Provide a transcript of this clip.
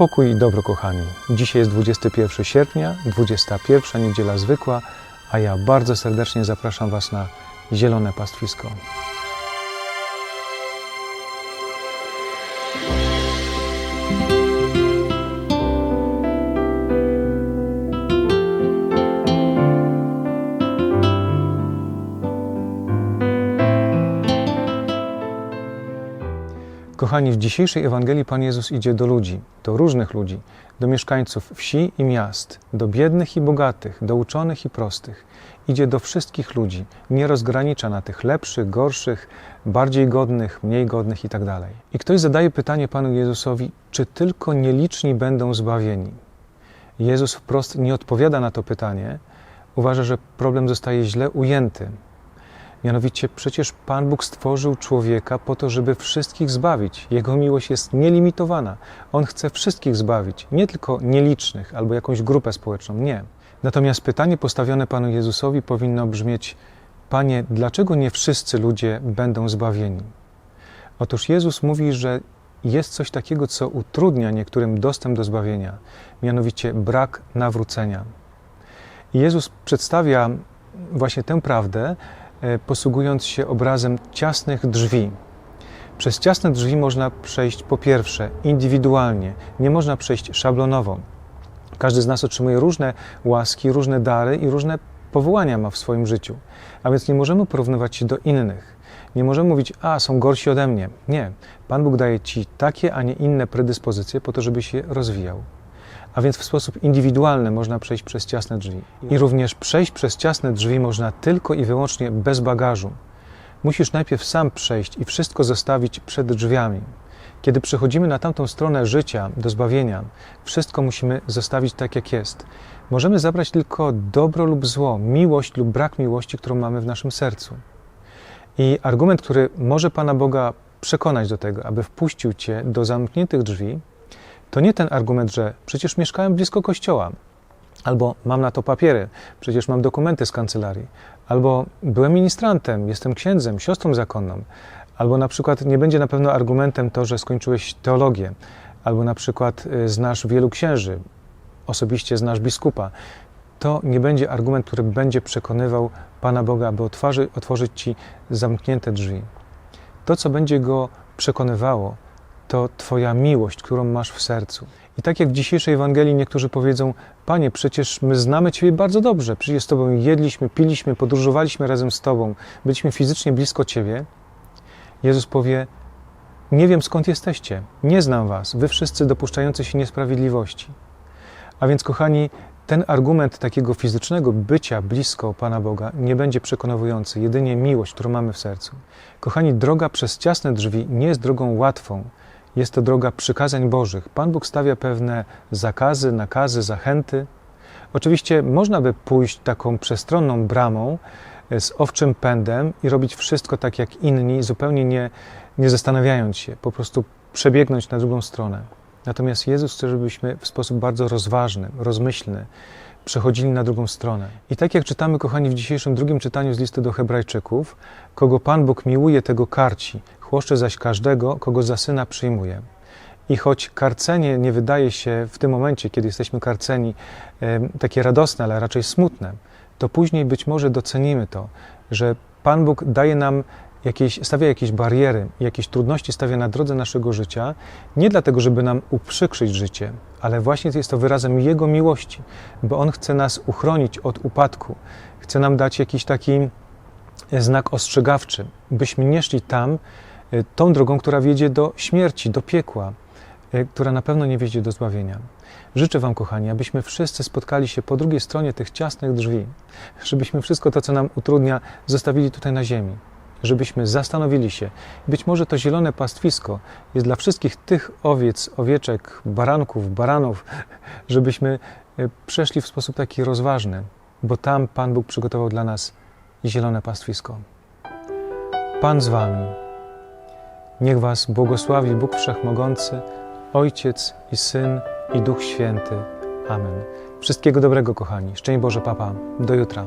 Pokój i dobro, kochani. Dzisiaj jest 21 sierpnia, 21 niedziela zwykła, a ja bardzo serdecznie zapraszam Was na zielone pastwisko. Kochani, w dzisiejszej Ewangelii Pan Jezus idzie do ludzi, do różnych ludzi, do mieszkańców wsi i miast, do biednych i bogatych, do uczonych i prostych. Idzie do wszystkich ludzi, nie rozgranicza na tych lepszych, gorszych, bardziej godnych, mniej godnych itd. I ktoś zadaje pytanie Panu Jezusowi, czy tylko nieliczni będą zbawieni? Jezus wprost nie odpowiada na to pytanie, uważa, że problem zostaje źle ujęty, Mianowicie przecież Pan Bóg stworzył człowieka po to, żeby wszystkich zbawić. Jego miłość jest nielimitowana. On chce wszystkich zbawić, nie tylko nielicznych albo jakąś grupę społeczną, nie. Natomiast pytanie postawione Panu Jezusowi powinno brzmieć: Panie, dlaczego nie wszyscy ludzie będą zbawieni? Otóż Jezus mówi, że jest coś takiego, co utrudnia niektórym dostęp do zbawienia, mianowicie brak nawrócenia. I Jezus przedstawia właśnie tę prawdę, posługując się obrazem ciasnych drzwi. Przez ciasne drzwi można przejść po pierwsze indywidualnie, nie można przejść szablonowo. Każdy z nas otrzymuje różne łaski, różne dary i różne powołania ma w swoim życiu, a więc nie możemy porównywać się do innych. Nie możemy mówić, a są gorsi ode mnie. Nie. Pan Bóg daje ci takie, a nie inne predyspozycje po to, żeby się rozwijał a więc w sposób indywidualny można przejść przez ciasne drzwi. I również przejść przez ciasne drzwi można tylko i wyłącznie bez bagażu. Musisz najpierw sam przejść i wszystko zostawić przed drzwiami. Kiedy przechodzimy na tamtą stronę życia, do zbawienia, wszystko musimy zostawić tak, jak jest. Możemy zabrać tylko dobro lub zło, miłość lub brak miłości, którą mamy w naszym sercu. I argument, który może Pana Boga przekonać do tego, aby wpuścił Cię do zamkniętych drzwi, to nie ten argument, że przecież mieszkałem blisko kościoła, albo mam na to papiery, przecież mam dokumenty z kancelarii, albo byłem ministrantem, jestem księdzem, siostrą zakonną, albo na przykład nie będzie na pewno argumentem to, że skończyłeś teologię, albo na przykład y, znasz wielu księży, osobiście znasz biskupa. To nie będzie argument, który będzie przekonywał Pana Boga, aby otworzy, otworzyć ci zamknięte drzwi. To, co będzie go przekonywało, to Twoja miłość, którą masz w sercu. I tak jak w dzisiejszej Ewangelii niektórzy powiedzą: Panie, przecież my znamy Ciebie bardzo dobrze, przecież z Tobą jedliśmy, piliśmy, podróżowaliśmy razem z Tobą, byliśmy fizycznie blisko Ciebie. Jezus powie: Nie wiem skąd jesteście, nie znam Was, Wy wszyscy dopuszczający się niesprawiedliwości. A więc, kochani, ten argument takiego fizycznego bycia blisko Pana Boga nie będzie przekonujący, jedynie miłość, którą mamy w sercu. Kochani, droga przez ciasne drzwi nie jest drogą łatwą, jest to droga przykazań Bożych. Pan Bóg stawia pewne zakazy, nakazy, zachęty. Oczywiście można by pójść taką przestronną bramą e, z owczym pędem i robić wszystko tak jak inni, zupełnie nie, nie zastanawiając się, po prostu przebiegnąć na drugą stronę. Natomiast Jezus chce, żebyśmy w sposób bardzo rozważny, rozmyślny przechodzili na drugą stronę. I tak jak czytamy, kochani, w dzisiejszym drugim czytaniu z listy do Hebrajczyków, kogo Pan Bóg miłuje, tego karci, chłoszcze zaś każdego, kogo za syna przyjmuje. I choć karcenie nie wydaje się w tym momencie, kiedy jesteśmy karceni, takie radosne, ale raczej smutne, to później być może docenimy to, że Pan Bóg daje nam jakieś, stawia jakieś bariery, jakieś trudności stawia na drodze naszego życia, nie dlatego, żeby nam uprzykrzyć życie, ale właśnie jest to wyrazem Jego miłości, bo On chce nas uchronić od upadku, chce nam dać jakiś taki znak ostrzegawczy, byśmy nie szli tam, y, tą drogą, która wiedzie do śmierci, do piekła, y, która na pewno nie wiedzie do zbawienia. Życzę Wam, kochani, abyśmy wszyscy spotkali się po drugiej stronie tych ciasnych drzwi, żebyśmy wszystko to, co nam utrudnia, zostawili tutaj na ziemi żebyśmy zastanowili się. Być może to zielone pastwisko jest dla wszystkich tych owiec, owieczek, baranków, baranów, żebyśmy e, przeszli w sposób taki rozważny, bo tam Pan Bóg przygotował dla nas zielone pastwisko. Pan z Wami. Niech Was błogosławi Bóg Wszechmogący, Ojciec i Syn i Duch Święty. Amen. Wszystkiego dobrego, kochani. Szczęść Boże, Papa. Do jutra.